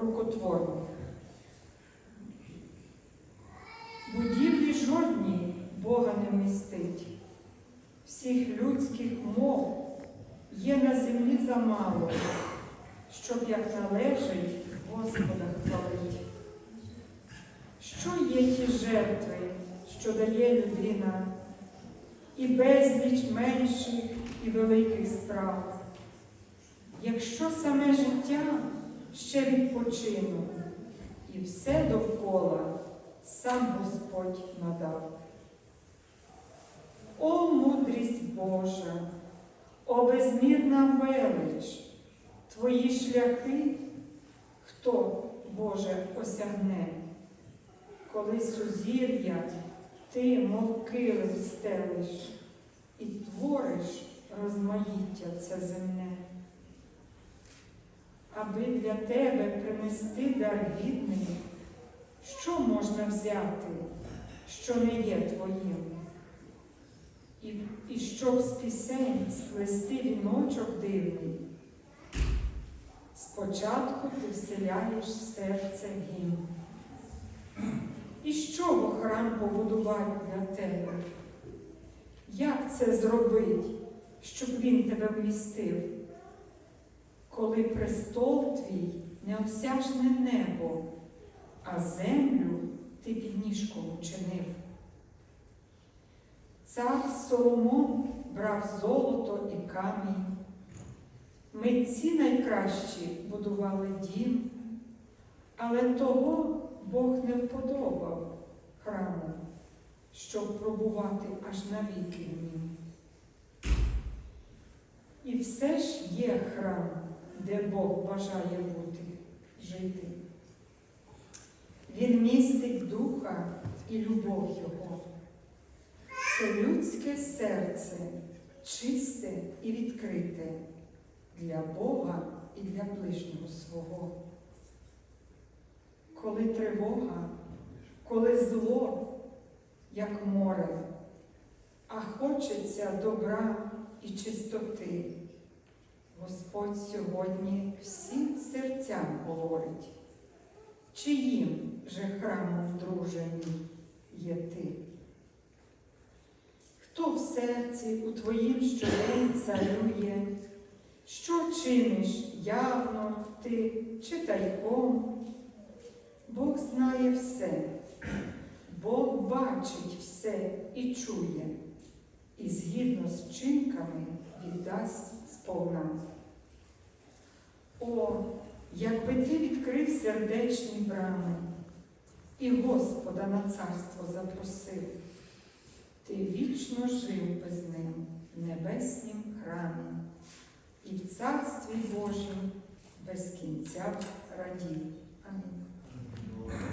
рукотворно. Будівлі жодній Бога не вмістить. Всіх людських мов є на землі замало, щоб як належить Господа хвалить. Що є ті жертви, що дає людина, і безліч менших і великих справ? Якщо саме життя ще відпочинок, і все довкола сам Господь надав. О мудрість Божа, о безмірна велич, твої шляхи, хто, Боже, осягне, коли сузір'я ти, мов килим стелиш, і твориш розмаїття це земне. Аби для тебе принести дар гідний, що можна взяти, що не є твоїм? І, і щоб з пісень сплести віночок дивний, спочатку ти вселяєш в серце гімн. І з чого храм побудувати для тебе? Як це зробить, щоб він тебе вмістив? Коли престол твій неосяжне небо, а землю ти під ніжком учинив. Цар Соломон брав золото і камінь. Митці найкращі будували дім, але того Бог не вподобав храму, щоб пробувати аж навіки в нім. І все ж є храм, де Бог бажає бути, жити. Він містить духа і любов Його. Це людське серце, чисте і відкрите для Бога і для ближнього свого. Коли тривога, коли зло, як море, а хочеться добра і чистоти, Господь сьогодні всім серцям говорить, чиїм же храмом друженій є ти? Хто в серці у твоїм щодень царює, що чиниш явно ти чи тайком? Бог знає все, Бог бачить все і чує, і згідно з вчинками віддасть сповна. О, якби ти відкрив сердечні брами і Господа на царство запросив, ти вічно жив би з ним в небеснім храмі, і в царстві Божім без кінця радів. Амінь.